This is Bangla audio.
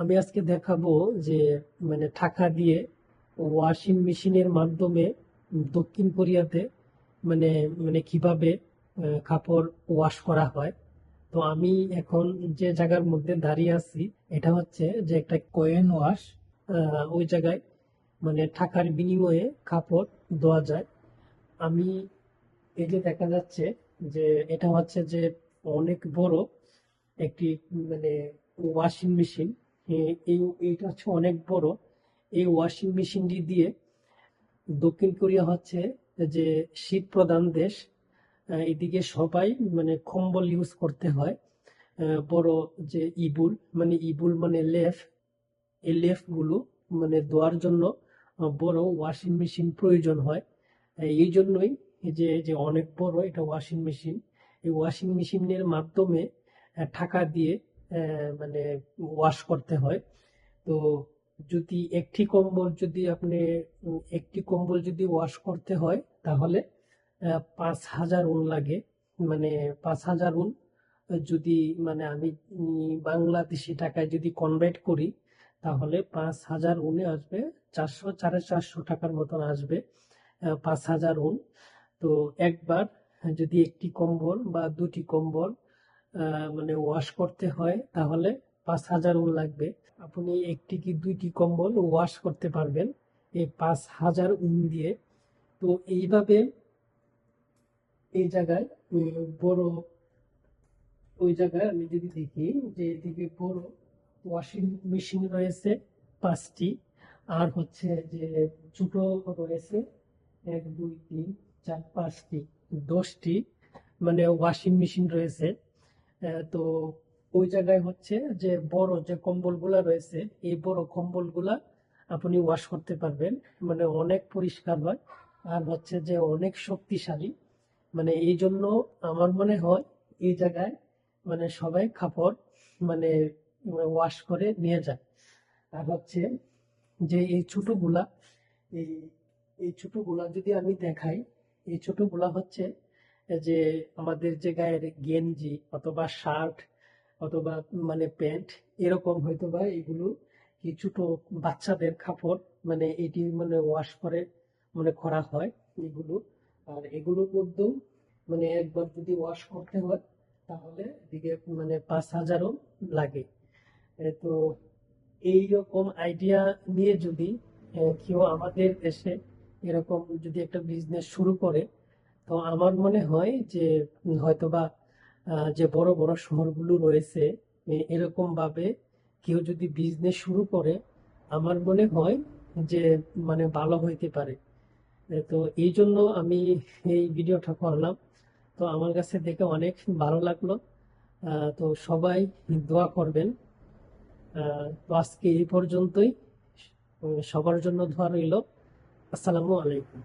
আমি আজকে দেখাবো যে মানে টাকা দিয়ে ওয়াশিং মেশিনের মাধ্যমে দক্ষিণ কোরিয়াতে মানে মানে কীভাবে কাপড় ওয়াশ করা হয়। তো আমি এখন যে জায়গার মধ্যে দাঁড়িয়ে আছি, এটা হচ্ছে যে একটা কোয়েন ওয়াশ ওই জায়গায় মানে টাকার বিনিময়ে কাপড় ধোয়া যায়। আমি এই যে দেখা যাচ্ছে যে, এটা হচ্ছে যে অনেক বড় একটি মানে ওয়াশিং মেশিন। এইটা হচ্ছে অনেক বড়। এই ওয়াশিং মেশিনটি দিয়ে দক্ষিণ কোরিয়া হচ্ছে যে শীত প্রধান দেশ। এদিকে সবাই মানে কম্বল ইউজ করতে হয়। বড় যে ইবুল মানে ইবুল মানে লেফ। এই লেফগুলো মানে ধোয়ার জন্য বড় ওয়াশিং মেশিন প্রয়োজন হয়। এই জন্যই যে যে অনেক বড় এটা ওয়াশিং মেশিন এই ওয়াশিং মেশিনের মাধ্যমে টাকা দিয়ে মানে ওয়াশ করতে হয়। তো যদি একটি কম্বল যদি আপনি একটি কম্বল যদি ওয়াশ করতে হয়, তাহলে পাঁচ হাজার উন লাগে। মানে পাঁচ হাজার উন যদি মানে আমি বাংলাদেশি টাকায় যদি কনভার্ট করি, তাহলে পাঁচ হাজার উনে আসবে চারশো, সাড়ে চারশো টাকার মতন আসবে পাঁচ হাজার উন। তো একবার যদি একটি কম্বল বা দুটি কম্বল মানে ওয়াশ করতে হয়, তাহলে পাঁচ হাজার উন লাগবে। আপনি একটি কি দুইটি কম্বল ওয়াশ করতে পারবেন, এই পাঁচ হাজার উন দিয়ে। তো এইভাবে এই জায়গায় বড়, ওই জায়গায় আমি যদি দেখি যে এদিকে বড় ওয়াশিং মেশিন রয়েছে পাঁচটি, আর হচ্ছে যে ছোট রয়েছে এক, দুই, তিন, চার, পাঁচটি, দশটি মানে ওয়াশিং মেশিন রয়েছে। তো ওই জায়গায় হচ্ছে যে বড় যে কম্বলগুলা রয়েছে, এই বড় কম্বলগুলা আপনি ওয়াশ করতে পারবেন। মানে অনেক পরিষ্কার হয় আর হচ্ছে যে অনেক শক্তিশালী। মানে এই জন্য আমার মনে হয় এই জায়গায় মানে সবাই কাপড় মানে ওয়াশ করে নিয়ে যায় আর হচ্ছে যে এই ছোটগুলা, এই এই ছোটগুলা যদি আমি দেখাই, এই ছোটগুলা হচ্ছে যে আমাদের যে গায়ের গেঞ্জি অথবা শার্ট অথবা মানে প্যান্ট এরকম হয়তো বা এগুলো কি ছোট বাচ্চাদের কাপড় মানে এটি মানে ওয়াশ করে মানে করা হয় এগুলো। আর এগুলোর মধ্যেও মানে একবার যদি ওয়াশ করতে হয় তাহলে এদিকে মানে পাঁচ হাজারও লাগে। তো এই রকম আইডিয়া নিয়ে যদি কেউ আমাদের দেশে এরকম যদি একটা বিজনেস শুরু করে তো আমার মনে হয় যে, হয়তোবা যে বড় বড় শহরগুলো রয়েছে এরকম ভাবে কেউ যদি বিজনেস শুরু করে, আমার মনে হয় যে মানে ভালো হইতে পারে। তো এই জন্য আমি এই ভিডিওটা করলাম। তো আমার কাছে দেখে অনেক ভালো লাগল। তো সবাই দোয়া করবেন। তো আজকে এই পর্যন্তই। সবার জন্য দোয়া রইল। আসসালামু আলাইকুম।